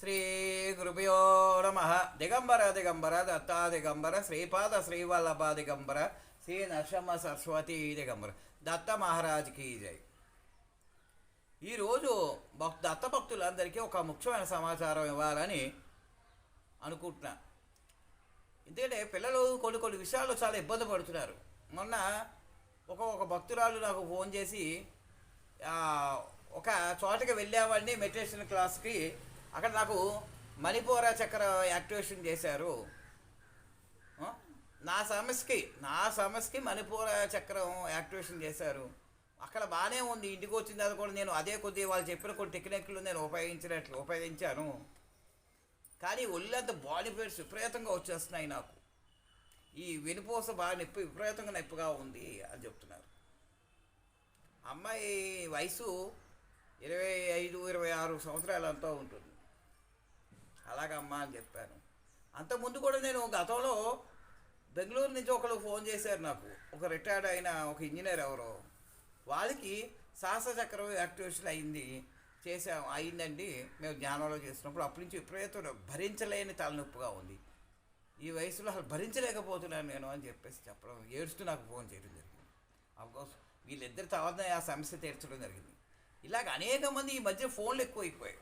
శ్రీ గురుభ్యో నమ. దిగంబర దిగంబర దత్తా దిగంబర శ్రీపాద శ్రీవల్లభ దిగంబర శ్రీ నరసింహ సరస్వతి దిగంబర. దత్త మహారాజ్కి జై. ఈరోజు భక్ దత్త భక్తులందరికీ ఒక ముఖ్యమైన సమాచారం ఇవ్వాలని అనుకుంటున్నా. ఎందుకంటే పిల్లలు కొన్ని కొన్ని విషయాల్లో చాలా ఇబ్బంది పడుతున్నారు. మొన్న ఒక ఒక భక్తురాలు నాకు ఫోన్ చేసి ఒక చోటకి వెళ్ళామండి మెడిటేషన్ క్లాస్కి. అక్కడ నాకు మణిపూర చక్ర యాక్టివేషన్ చేశారు. నా సమస్యకి నా సమస్యకి మణిపూర చక్రం యాక్టివేషన్ చేశారు. అక్కడ బాగానే ఉంది. ఇంటికి వచ్చిన తర్వాత కూడా నేను అదే కొద్దిగా వాళ్ళు చెప్పిన కొన్ని టెక్నిక్లు నేను ఉపయోగించినట్లు ఉపయోగించాను. కానీ ఒళ్ళంత బాడీ పెయిన్స్ విపరీతంగా వచ్చేస్తున్నాయి నాకు. ఈ వినిపోస బాగా నొప్పి విపరీతంగా నొప్పిగా ఉంది అని చెప్తున్నారు. అమ్మాయి వయసు ఇరవై ఐదు ఇరవై ఆరు సంవత్సరాలు అంతా ఉంటుంది. అలాగమ్మా అని చెప్పాను. అంతకుముందు కూడా నేను గతంలో బెంగళూరు నుంచి ఒకరు ఫోన్ చేశారు నాకు. ఒక రిటైర్డ్ అయిన ఒక ఇంజనీర్ ఎవరో. వాళ్ళకి సాహస చక్రం యాక్టివేషన్ అయింది. చేసాం అయిందండి. మేము జ్ఞానంలో చేసినప్పుడు అప్పటి నుంచి విపరీతం భరించలేని తలనొప్పిగా ఉంది. ఈ వయసులో అసలు భరించలేకపోతున్నాను నేను అని చెప్పేసి చెప్పడం ఏడుస్తూ నాకు ఫోన్ చేయడం జరిగింది. అఫ్కోర్స్ వీళ్ళిద్దరి తర్వాత ఆ సమస్య తీర్చడం జరిగింది. ఇలాగ అనేక మంది ఈ మధ్య ఫోన్లు ఎక్కువైపోయాయి.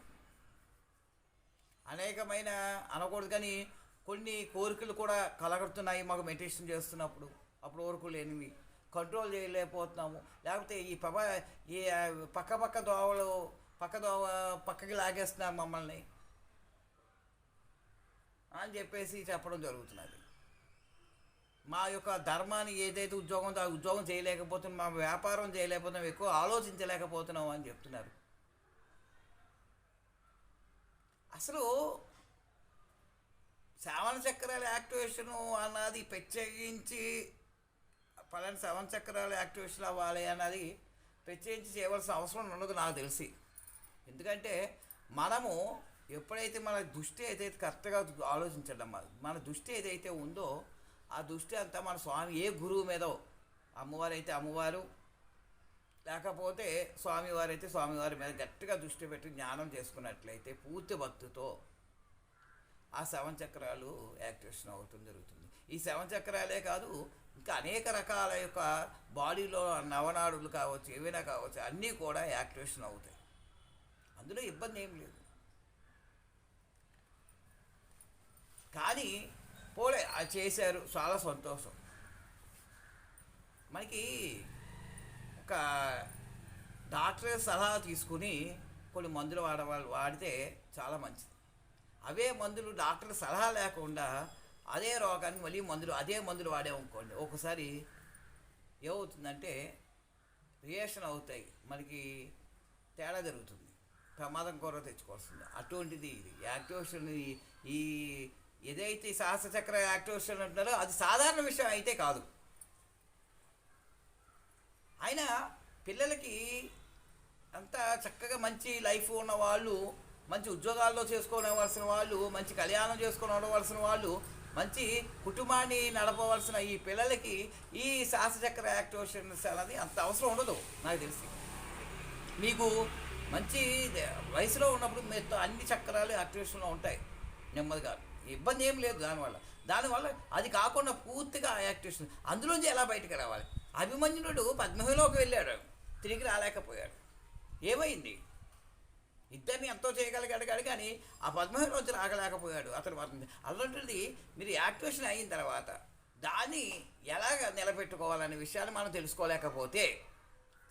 అనేకమైన అనకూడదు కానీ కొన్ని కోరికలు కూడా కలగడుతున్నాయి మాకు మెడిటేషన్ చేస్తున్నప్పుడు. అప్పుడు వరకు లేనివి. కంట్రోల్ చేయలేకపోతున్నాము. లేకపోతే ఈ పవ ఈ పక్క పక్క దోవలు పక్క దోవ పక్కకి లాగేస్తున్నారు మమ్మల్ని. అని చెప్పేసి చెప్పడం జరుగుతున్నది. మా యొక్క ధర్మాన్ని ఏదైతే ఉద్యోగం ఉందో ఆ ఉద్యోగం చేయలేకపోతున్నాం మా వ్యాపారం చేయలేకపోతున్నాం ఎక్కువ ఆలోచించలేకపోతున్నాం అని చెప్తున్నారు. అసలు శ్రావణ చక్రాల యాక్టివేషన్ అన్నది ప్రత్యేకించి పలాని శ్రవణ చక్రాల యాక్టివేషన్ అవ్వాలి అన్నది ప్రత్యేకించి చేయవలసిన అవసరం ఉండదు నాకు తెలిసి. ఎందుకంటే మనము ఎప్పుడైతే మన దృష్టి ఏదైతే కరెక్ట్గా ఆలోచించడం మన- మన దృష్టి ఏదైతే ఉందో ఆ దృష్టి అంతా మన స్వామి ఏ గురువు మీదో అమ్మవారు అయితే అమ్మవారు లేకపోతే స్వామివారు అయితే స్వామివారి మీద గట్టిగా దృష్టి పెట్టి జ్ఞానం చేసుకున్నట్లయితే పూర్తి భక్తితో ఆ శవం చక్రాలు యాక్టివేషన్ అవటం జరుగుతుంది. ఈ శవం చక్రాలే కాదు ఇంకా అనేక రకాల యొక్క బాడీలో నవనాడులు కావచ్చు ఏవైనా కావచ్చు అన్నీ కూడా యాక్టివేషన్ అవుతాయి. అందులో ఇబ్బంది ఏం లేదు. కానీ పోలే అది చేశారు చాలా సంతోషం. మనకి డాక్టర్ సలహా తీసుకుని కొన్ని మందులు వాడవాళ్ళు వాడితే చాలా మంచిది. అవే మందులు డాక్టర్ సలహా లేకుండా అదే రోగానికి మళ్ళీ మందులు అదే మందులు వాడేమనుకోండి ఒకసారి ఏమవుతుందంటే రియాక్షన్ అవుతాయి. మనకి తేడా జరుగుతుంది. ప్రమాదం కూర తెచ్చుకోవాల్సింది. అటువంటిది ఇది. యాక్టివేషన్ ఈ- ఈ ఏదైతే ఈ శాస్త్ర చక్ర యాక్టివేషన్ అంటారో అది సాధారణ విషయం అయితే కాదు. అయినా పిల్లలకి అంత చక్కగా మంచి లైఫ్ ఉన్న వాళ్ళు మంచి ఉద్యోగాల్లో చేసుకోవలసిన వాళ్ళు మంచి కళ్యాణం చేసుకోవలసిన వాళ్ళు మంచి కుటుంబాన్ని నడపవలసిన ఈ పిల్లలకి ఈ శాసచక్ర యాక్టివేషన్స్ అనేది అంత అవసరం ఉండదు నాకు తెలిసి. మీకు మంచి వయసులో ఉన్నప్పుడు మీతో అన్ని చక్రాలు యాక్టివేషన్లో ఉంటాయి నెమ్మదిగా. ఇబ్బంది ఏం లేదు దానివల్ల. దానివల్ల అది కాకుండా పూర్తిగా యాక్టివేషన్. అందులోంచి ఎలా బయటకు రావాలి? అభిమన్యుడు పద్మహిలోకి వెళ్ళాడు. తిరిగి రాలేకపోయాడు. ఏమైంది? ఇద్దరిని ఎంతో చేయగలిగాడు కాడు కానీ ఆ పద్మహిలోంచి రాగలేకపోయాడు. అతను వర్ణించి అలాంటిది మీరు యాక్టివేషన్ అయిన తర్వాత దాన్ని ఎలాగ నిలబెట్టుకోవాలనే విషయాన్ని మనం తెలుసుకోలేకపోతే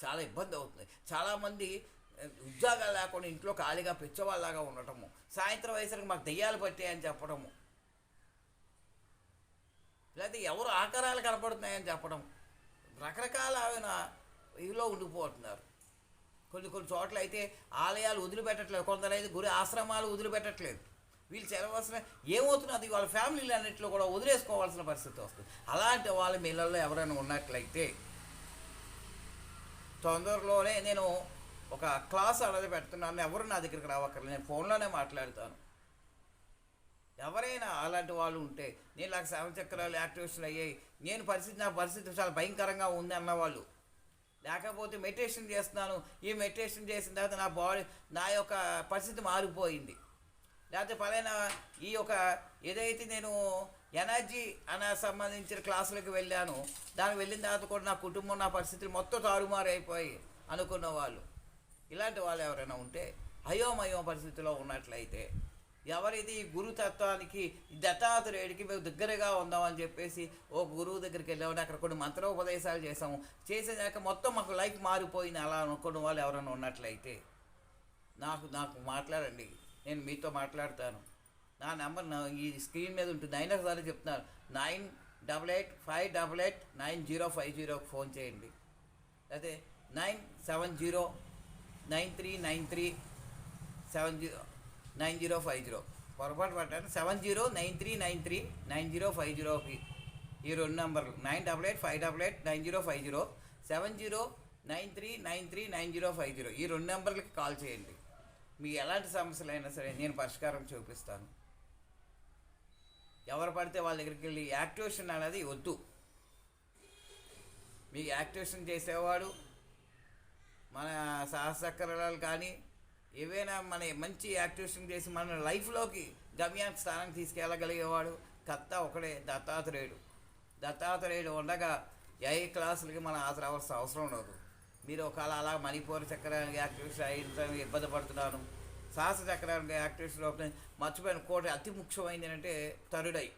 చాలా ఇబ్బంది అవుతుంది. చాలామంది ఉద్యోగాలు లేకుండా ఇంట్లో ఖాళీగా పిచ్చవాళ్ళలాగా ఉండటము సాయంత్రం వయసులకు మాకు దెయ్యాలు పట్టాయని చెప్పడము లేకపోతే ఎవరు ఆకారాలు కనపడుతున్నాయని చెప్పడం రకరకాల ఆయన ఇవిలో ఉండిపోతున్నారు. కొన్ని కొన్ని చోట్ల అయితే ఆలయాలు వదిలిపెట్టట్లేదు కొందరైతే గురి ఆశ్రమాలు వదిలిపెట్టట్లేదు. వీళ్ళు చేరవలసిన ఏమవుతున్నది? వాళ్ళ ఫ్యామిలీలు అన్నింటిలో కూడా వదిలేసుకోవాల్సిన పరిస్థితి వస్తుంది. అలాంటి వాళ్ళ మీళ్ళల్లో ఎవరైనా ఉన్నట్లయితే తొందరలోనే నేను ఒక క్లాస్ అనేది పెడుతున్నాను. ఎవరు నా దగ్గరికి రావక్కర్లేదు. నేను ఫోన్లోనే మాట్లాడతాను. ఎవరైనా అలాంటి వాళ్ళు ఉంటే నేను నాకు శవచక్రాలు యాక్టివేషన్ అయ్యాయి. నేను పరిస్థితి నా పరిస్థితి చాలా భయంకరంగా ఉంది అన్నవాళ్ళు. లేకపోతే మెడిటేషన్ చేస్తున్నాను. ఈ మెడిటేషన్ చేసిన తర్వాత నా బాడీ నా యొక్క పరిస్థితి మారిపోయింది. లేకపోతే పలైనా ఈ యొక్క ఏదైతే నేను ఎనర్జీ అనే సంబంధించిన క్లాసులకు వెళ్ళాను దానికి వెళ్ళిన తర్వాత కూడా నా కుటుంబం నా పరిస్థితులు మొత్తం తారుమారైపోయి అనుకున్న వాళ్ళు. ఇలాంటి వాళ్ళు ఎవరైనా ఉంటే అయోమయో పరిస్థితిలో ఉన్నట్లయితే ఎవరైతే ఈ గురుతత్వానికి దత్తాత్రేయుడికి మేము దగ్గరగా ఉందామని చెప్పేసి ఓ గురువు దగ్గరికి వెళ్ళామని అక్కడ కొన్ని మంత్రోపదేశాలు చేసాము చేసేదాకా మొత్తం మాకు లైఫ్ మారిపోయింది. అలా అనుకున్న వాళ్ళు ఎవరైనా ఉన్నట్లయితే నాకు నాకు మాట్లాడండి. నేను మీతో మాట్లాడతాను. నా నెంబర్ నా ఈ స్క్రీన్ మీద ఉంటుంది. అయినా సరే చెప్తున్నాను. Nine double eight five double eight nine zero five జీరోకి ఫోన్ చేయండి. అదే nine seven zero nine three nine three seven zero nine zero five zero. పొరపాటు పడ్డాను. Seven zero nine three nine three nine zero five జీరోకి ఈ రెండు నెంబర్లు. Nine double eight five double eight nine zero five zero. Seven zero nine three nine three nine zero five zero. ఈ రెండు నెంబర్లకి call చేయండి. మీకు ఎలాంటి సమస్యలైనా సరే నేను పరిష్కారం చూపిస్తాను. ఎవరు పడితే వాళ్ళ దగ్గరికి వెళ్ళి యాక్టివేషన్ అనేది వద్దు. మీకు యాక్టివేషన్ చేసేవాడు మన సహచక్రాలు కానీ ఏవైనా మన మంచి యాక్టివేషన్ చేసి మన లైఫ్లోకి గమ్యానికి స్థానానికి తీసుకెళ్ళగలిగేవాడు కర్త ఒకడే దత్తాత్రేయుడు. దత్తాత్రేయుడు ఉండగా ఏ క్లాసులకి మనం హాజరవలసిన అవసరం ఉండదు. మీరు ఒకవేళ అలా మణిపూర్ చక్రానికి యాక్టివేషన్ అయ్యిందని ఇబ్బంది పడుతున్నాను సాహస చక్రానికి యాక్టివేషన్ అవుతుంది మర్చిపోయిన కోట అతి ముఖ్యమైనది ఏంటంటే తరుడై.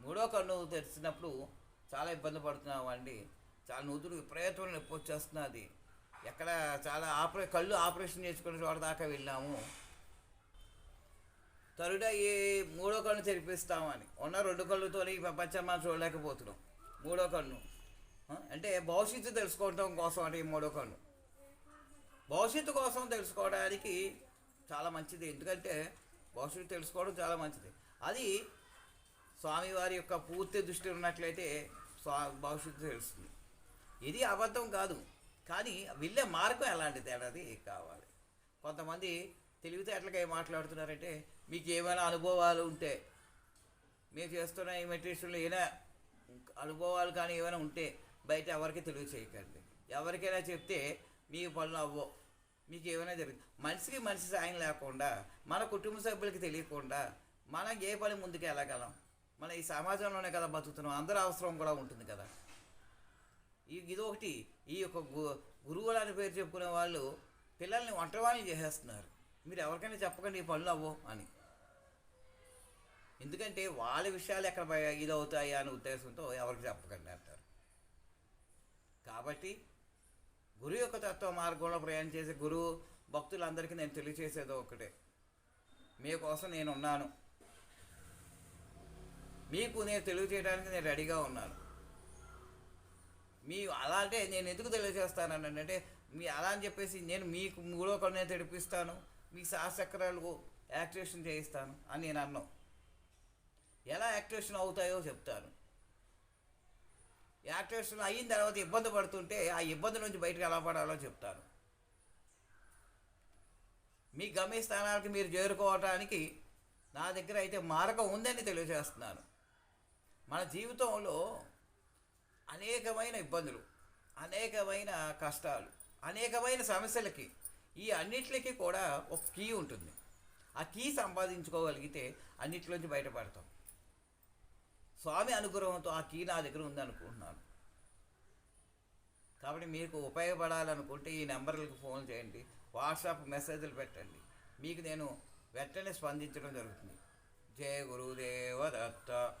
మూడో కన్ను తెరిచినప్పుడు చాలా ఇబ్బంది పడుతున్నామండి. చాలా నూతులు విపరీతమైన నొప్పి వచ్చేస్తున్నది. ఎక్కడ చాలా ఆపరే కళ్ళు ఆపరేషన్ చేసుకునే చోట దాకా వెళ్ళాము. తరుడ ఈ మూడో కన్ను తెరిపిస్తామని. ఉన్న రెండు కళ్ళుతో ఈ ప్రపంచం మనం చూడలేకపోతున్నాం. మూడో కన్ను. అంటే భవిష్యత్తు తెలుసుకోవటం కోసం అంటే ఈ మూడో కన్ను. భవిష్యత్తు కోసం తెలుసుకోవడానికి చాలా మంచిది. ఎందుకంటే భవిష్యత్తు తెలుసుకోవడం చాలా మంచిది. అది స్వామివారి యొక్క పూర్తి దృష్టి ఉన్నట్లయితే స్వా భవిష్యత్తు తెలుస్తుంది. ఇది అబద్ధం కాదు. కానీ వెళ్ళే మార్గం ఎలాంటి తేడాది కావాలి. కొంతమంది తెలివితేటలుగా ఏం మాట్లాడుతున్నారంటే మీకు ఏమైనా అనుభవాలు ఉంటే మీరు చేస్తున్న ఈ మెటీరియల్స్లో ఏమైనా అనుభవాలు కానీ ఏమైనా ఉంటే బయట ఎవరికి తెలివి చేయకండి. ఎవరికైనా చెప్తే మీ పనులు అవ్వవు. మీకు ఏమైనా జరుగుతుంది. మనిషికి మనిషి సాయం లేకుండా మన కుటుంబ సభ్యులకి తెలియకుండా మనం ఏ పని ముందుకు వెళ్ళగలం? మన ఈ సమాజంలోనే కదా బతుకుతున్నాం. అందరి అవసరం కూడా ఉంటుంది కదా. ఇది ఒకటి. ఈ యొక్క గు గురువులు అని పేరు చెప్పుకునే వాళ్ళు పిల్లల్ని ఒంటరివాళ్ళని చేసేస్తున్నారు. మీరు ఎవరికైనా చెప్పకండి ఈ పనులు అవ్వవు అని. ఎందుకంటే వాళ్ళ విషయాలు ఎక్కడ ఇది అవుతాయి అనే ఉద్దేశంతో ఎవరికి చెప్పకండి అంటారు. కాబట్టి గురువు యొక్క తత్వ మార్గంలో ప్రయాణం చేసే గురువు భక్తులందరికీ నేను తెలియచేసేది ఒకటే. మీకోసం నేను ఉన్నాను మీకు నేను తెలియచేయడానికి నేను రెడీగా ఉన్నాను. మీ అలా అంటే నేను ఎందుకు తెలియజేస్తాను అంటే మీ అలా అని చెప్పేసి నేను మీకు మూడో కన్ను తెడిపిస్తాను మీ సహచక్రాలు యాక్టివేషన్ చేయిస్తాను అని నేను అన్నాను ఎలా యాక్టివేషన్ అవుతాయో చెప్తాను. యాక్టివేషన్ అయిన తర్వాత ఇబ్బంది పడుతుంటే ఆ ఇబ్బంది నుంచి బయటకు ఎలా పడాలో చెప్తాను. మీ గమ్యస్థానాలకి మీరు చేరుకోవటానికి నా దగ్గర అయితే మార్గం ఉందని తెలియజేస్తున్నాను. మన జీవితంలో అనేకమైన ఇబ్బందులు అనేకమైన కష్టాలు అనేకమైన సమస్యలకి ఈ అన్నిటికి కూడా ఒక కీ ఉంటుంది. ఆ కీ సంపాదించుకోగలిగితే అన్నిటిలోంచి బయటపడతాం. స్వామి అనుగ్రహంతో ఆ కీ నా దగ్గర ఉందనుకుంటున్నాను. కాబట్టి మీకు ఉపయోగపడాలనుకుంటే ఈ నెంబర్లకు ఫోన్ చేయండి వాట్సాప్ మెసేజ్లు పెట్టండి. మీకు నేను వెంటనే స్పందించడం జరుగుతుంది. జయ గురుదేవ దత్త.